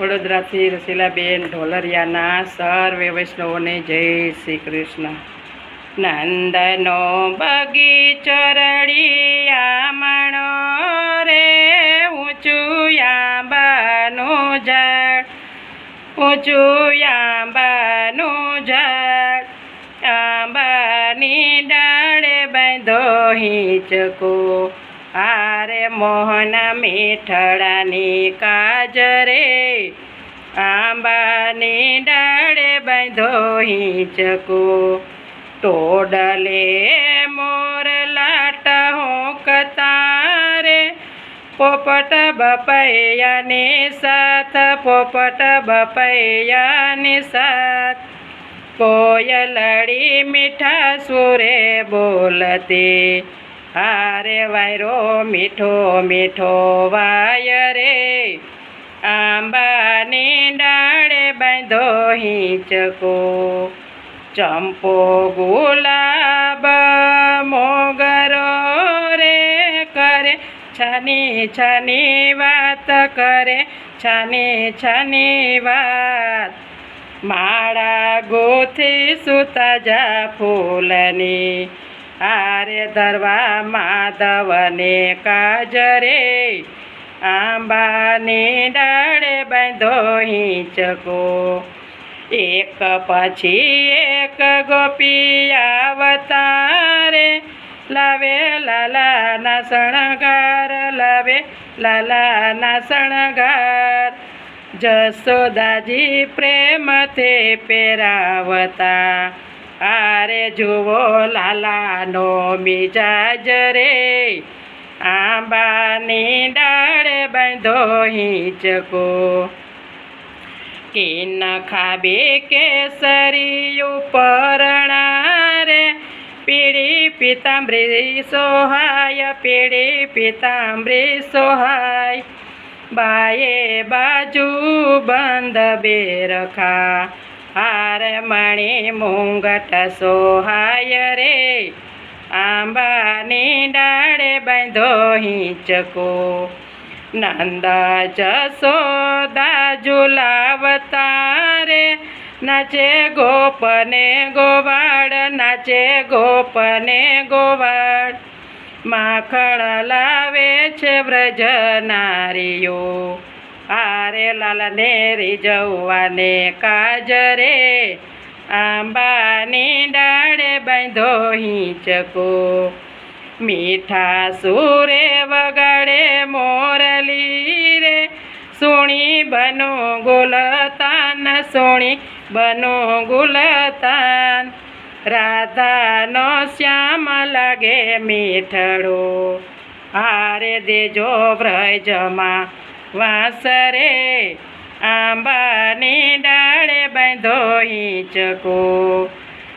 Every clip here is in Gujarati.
વડોદરાથી રસીલાબેન ઢોલરિયાના સર્વે વૈષ્ણવોને જય શ્રી કૃષ્ણ. નંદનો બગીચો રળિયા મણો રે, ઊંચું આંબાનું ઝાડ, ઊંચું આંબાનું ઝાડ, આંબાની ડાળે બાંધો હિંચકો. આરે મોહન મીઠડાની કાજરે, આંબાની ડાળે બાંધો હિંચકો. ટોડલે મોર લાટ હોંકતારે, પોપટ બપૈયાની સાથ, પોપટ બપૈયાની સાથ. કોયલડી મીઠા સુરે બોલતી હારે વાયરો, મીઠો મીઠો વાય રે. આંબાની ડાળે બાંધો હિંચકો. ચંપો, ગુલાબ, મોગરો રે કરે. છાની છાની વાત કરે. છાની છાની વાત. માળા ગોથી સુતા જા ફૂલની. આરે ધરવા માધવને કાજરે, આંબાની ડાળે બાંધો હિંચકો. એક પછી એક ગોપી આવતારે લાવે લાલાના શણગાર, લાવે લાલાના શણગાર. જસોદાજી પ્રેમથી પહેરાવતા આરે જુઓ લાલાનો મિજાજ રે. આંબાની ડાળે બાંધો હિંચકો. કિન ખાબે કેસરી ઉપરણા રે પીળી પિતાંબરી સોહાય, પીળી પિતાંબરી સોહાય. બાયે બાજુ બંધ બેરખા. હાર મણી મુંગટ સોહાય રે. આંબાની ડાળે બાંધો હિંચકો. નંદા જસોદા ઝુલાવતા રે. નાચે ગોપને ગોવાડ નાચે ગોપને ગોવાડ માખણ લાવે છે વ્રજ નારીઓ. આરે લાલને રીજવાને કાજરે, આંબાની ડાળે બાંધો હિંચકો. મીઠા સુરે વગાડે મોરલી રે, સુણી બનો ગુલતાન, સુણી બનો ગુલતાન. રાધાનો શ્યામ લાગે મીઠડો. હારે દેજો વ્રજમાં વાસરે આંબાની ડાળે બાંધો ઈચકો.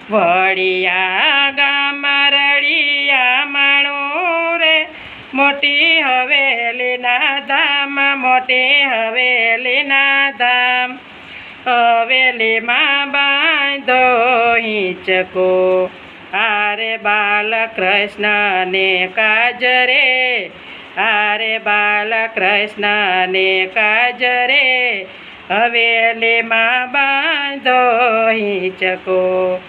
વડિયા ગામ રળિયા માણો રે, મોટી હવેલીના ધામ, મોટી હવેલીના ધામ. હવેલીમાં બાંધો ઈચકો. આરે બાલકૃષ્ણને કાજરે આરે બાલકૃષ્ણને કાજરે હવેલીમાં બાંધો હિંચકો.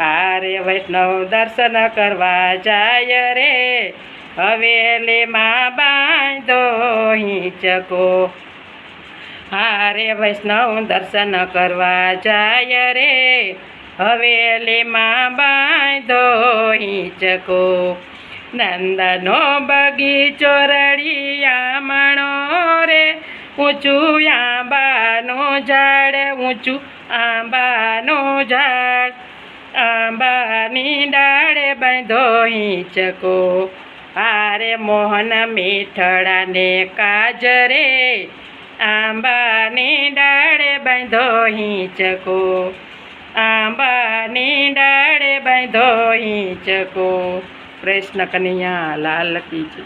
આરે વૈષ્ણવ દર્શન કરવા જાય રે હવેલીમાં બાંધો હિંચકો. હારે વૈષ્ણવ દર્શન કરવા જાય રે હવેલીમાં બાંધો હિંચકો. નંદનો બગીચો રડિયા મણો રે. ઊંચું આંબાનું ઝાડ, ઊંચું આંબાનું ઝાડ. આંબાની ડાળે બાંધો હિંચકો. આરે મોહન મીઠડાને કાજરે આંબાની ડાળે બાંધો હિંચકો. આંબાની ડાળે બાંધો હિંચકો. કૃષ્ણ કનૈયા લાલ કી જય.